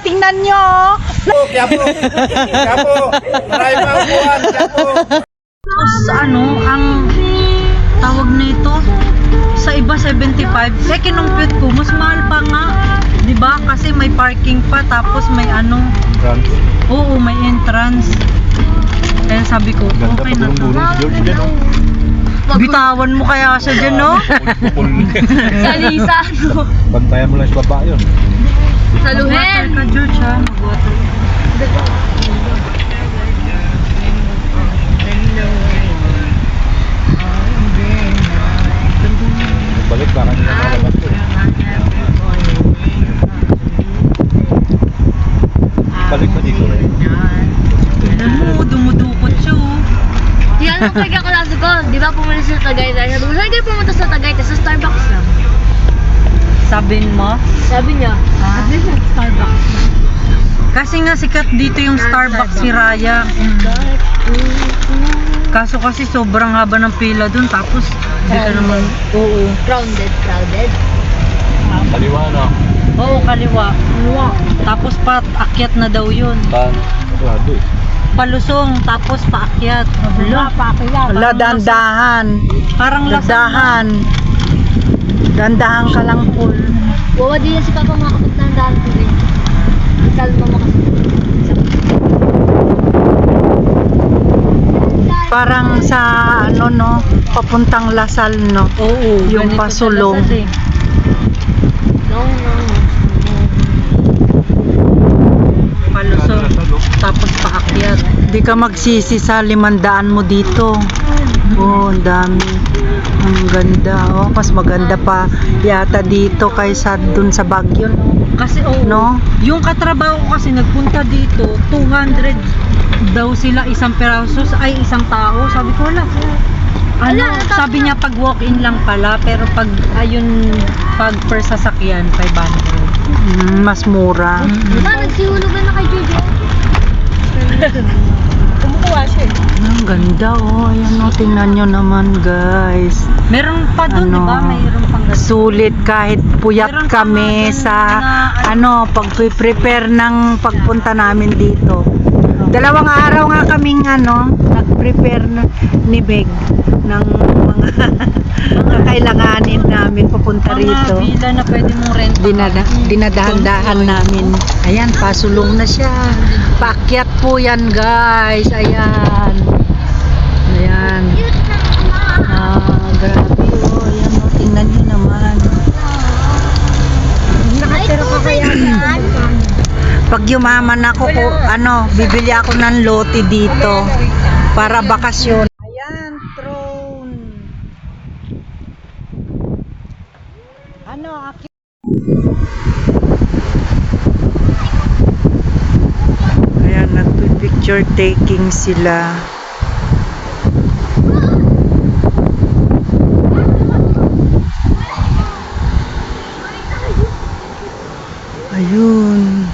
tingnan nyo. Kaya po, kaya po, marami mga upuan, kaya po. Tapos ano, ang tawag nito, sa iba 75, eh kinumpute ko, mas mahal pa nga. 'Di ba Kasi may parking pa, tapos may ano, oo, may entrance. Kaya sabi ko, Ganda okay na to. si George. Bitawan mo kaya siya dyan, no? Sa Lisa, no? Bantayan mo lang sa baba yun. Sa Mag-water ka, George, ha? Mag-water. Balik baka nila malabas ko. Balik pa dito rin. Alam mo, dumudukot siya, oh. Yan ang pagkakalasa ko. Di ba pumunta sa Tagaytay? Sabi ko, saan kayo pumunta sa Tagaytay? Sa Starbucks lang. Sabihin mo? Sabi niya, Ah. sabi niya, Starbucks. Kasi nga sikat dito yung Starbucks si Raya. Kaso kasi sobrang haba ng pila dun tapos hindi ka naman oo. Crowded, crowded. Kaliwa na. Oo, kaliwa. Tapos paakyat na daw yun. Tan. Sarado eh. Palusong tapos paakyat. Wala, paakyat. Wala, dandahan. Parang dahan. Dandahan ka lang full. Wawa din si Papa makapit ng daan ko rin. Kalma mo kasi. Parang sa ano no, papuntang Lasal no. Oo, Yung pasulong. eh. No, no. Palusong tapos paakyat. Hindi ka magsisi sa limandaan mo dito. Oh, ang dami. Ang ganda. Oh, mas maganda pa yata dito kaysa dun sa Baguio. no? Kasi oo, No? yung katrabaho ko kasi nagpunta dito, 200 daw sila isang peraso ay isang tao. Sabi ko wala. Ano, sabi niya pag walk-in lang pala, pero pag ayun pag per sasakyan 500. Mm, mas mura. Ma, nagsihulugan na kay Jojo. Kumukuha siya eh. Ang ganda oh. Ayan oh, tingnan nyo naman guys. Meron pa doon, Ano? di ba? Mayroon pang ganun. Sulit kahit puyat Meron kami sa na- ano pag-prepare ng pagpunta namin dito. Dalawang araw nga kaming ano, nag-prepare na- ni Beg ng mga mga kailanganin namin papunta Mga rito. villa na pwede mong rent. Dinada, dinadahan-dahan namin. Ayan, pasulong na siya. Paakyat po yan, guys. Ayan. Ayan. Ah, grabe oh. Ayan oh, tingnan niyo naman. Nakatira ka kaya yan? Pag yumaman ako, ko, ano, bibili ako ng lote dito para bakasyon. Ayan, throne. Ano, aki? Ayan, nagpipicture taking sila. Ayun.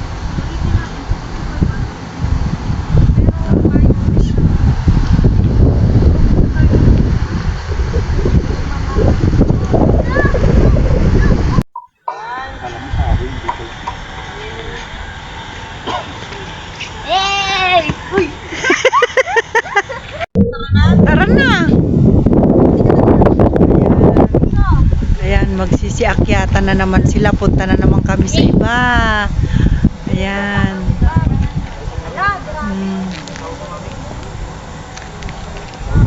Yay! Uy! Tara na! Ayan, magsisiakyatan na naman sila. Punta na naman kami sa iba. Ayan. Hmm.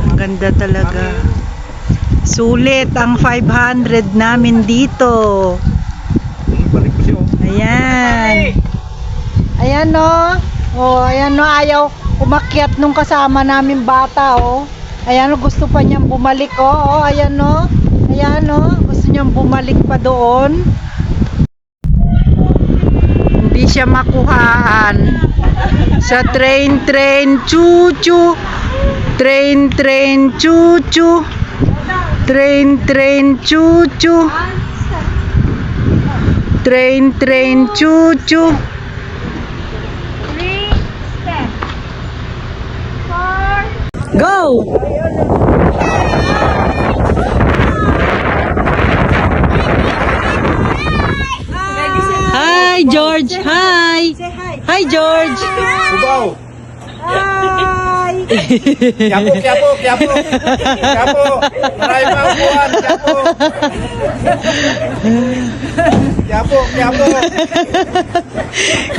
Ang ganda talaga. Sulit ang 500 namin dito. Ayan. Ayan no. Oh, ayan no ayaw umakyat nung kasama namin bata oh. Ayan gusto pa niyang bumalik oh. oh ayan no. Ayan no niyang bumalik pa doon. Hindi siya makuhaan. Sa train train choo choo. Train train choo choo. Train train choo choo. Train, train, choo choo. Three, step. Four. Go! Hi, George. Hi. Hi, George. Subaw. Hi! Kiyapo, kiyapo, kiyapo. Kiyapo. Maraming mga upuan. Kiyapo. Kiyapo, kiyapo.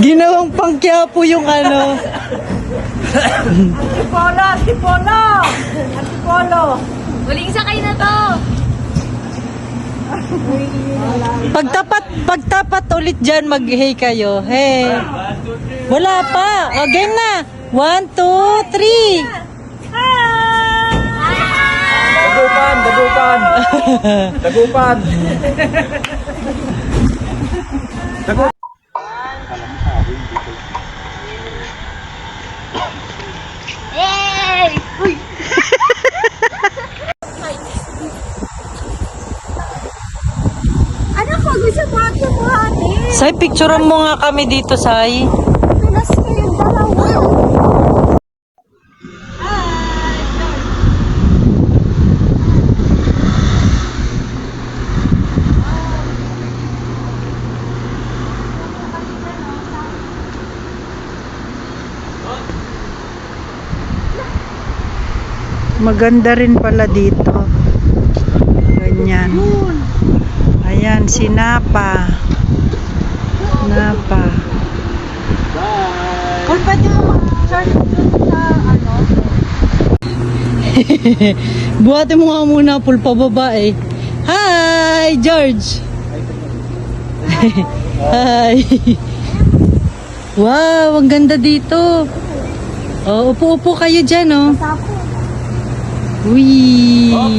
Ginawang pangkyapo yung ano. Polo, si Polo! Si Polo! Huling sakay na to. Pagtapat, pagtapat ulit dyan, mag-hey kayo. Hey. Wala pa. O, game na. One, two, three. Dagupan, dagupan. Dagupan. Dagupan. Yay! Uy! Ano po? Gusto mo ako mo, ate? Say, picturean mo nga kami dito, Say. Pinas kayong dalawa. Maganda rin pala dito. Ganyan. Ayan, si Napa. Kung pwede mo mag-charge sa ano? Buhatin mo nga muna, pool pababa eh. Hi, George! Hi! Wow, ang ganda dito. Oh, upo-upo kayo dyan, oh. Uy! Itong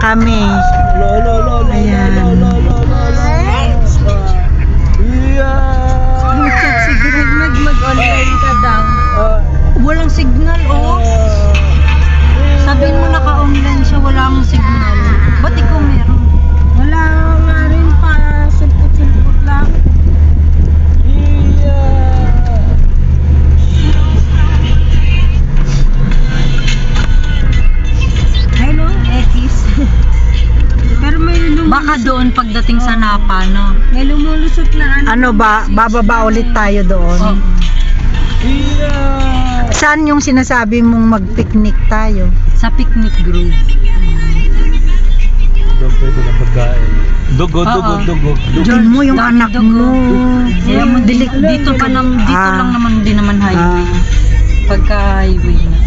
kami. Ayan. Baka doon pagdating sa Napa, no? may lumulusot na ano. Ano ba? Bababa ulit tayo doon. Oh. Saan yung sinasabi mong mag-picnic tayo? Sa picnic grove. Doon pwede na pagkain. Dugo, dugo, Oo. dugo. Diyan mo yung anak dugo. mo. Kaya mo Dilik- dito pa nam, dito Ah. lang naman din naman highway. Ah. Pagka highway na.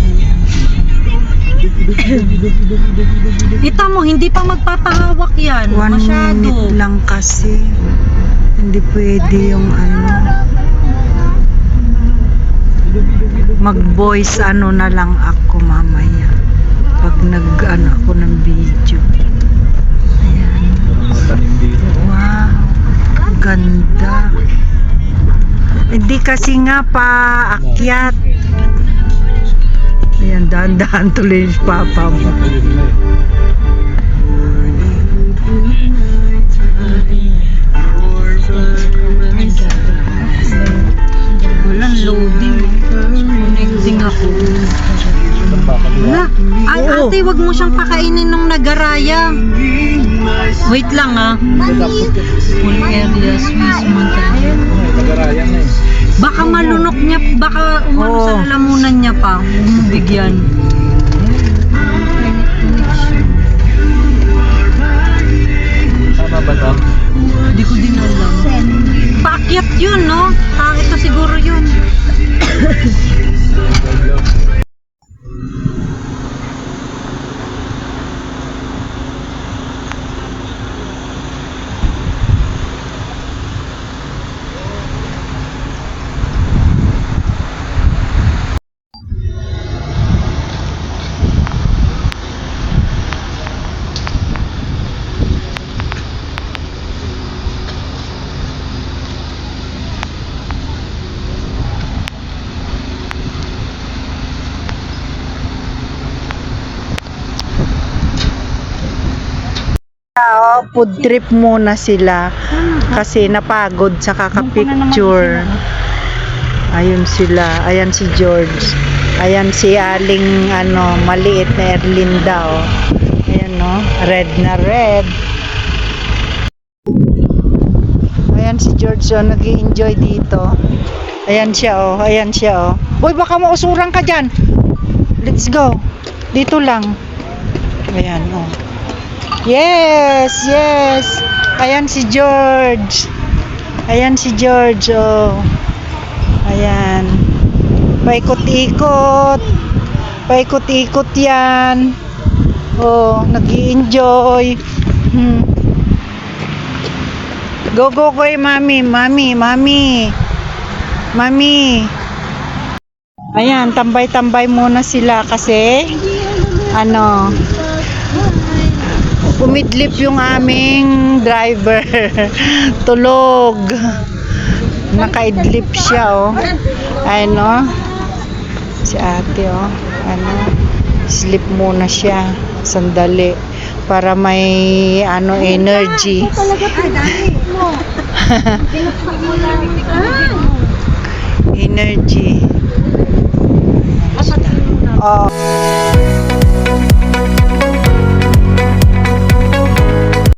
Ita mo, hindi pa magpapahawak yan. One Masyado. minute lang kasi. Hindi pwede yung ano. Mag-voice ano na lang ako mamaya. Pag nag-ano ako ng video. Ayan. Wow. Ganda. Hindi kasi nga pa akyat. Ayan, dahan-dahan tuloy si Papa mo. Ayun na eh. Walang loading. Connecting ako. Na, ay, ate, wag mo siyang pakainin nung nagaraya. Wait lang ah. Full area, Swiss, Montalban. Nagarayan na eh. Baka malunok niya, baka umano sa lalamunan niya pa. Bumibigyan. Oh, food trip muna sila kasi napagod sa kakapicture. Ayun sila, ayan si George. Ayan si Aling ano, maliit na Erlinda oh. Ayan no, red na red. Ayan si George oh, nag enjoy dito. Ayan siya oh, ayan siya oh. Boy, baka mausuran ka dyan. Let's go. Dito lang. Ayan oh. Yes, yes. Ayan si George. Ayan si George oh. Ayan. Paikot-ikot. Paikot-ikot yan. Oh, nag enjoy Hmm. Go, go, eh, mami, mami, mami. Mami. Ayan, tambay-tambay muna sila kasi ano, umidlip yung aming driver. Tulog. Nakaidlip siya, oh. Ano, si ate, oh. Ano, sleep muna siya. Sandali. Para may, ano, energy. energy. Oh.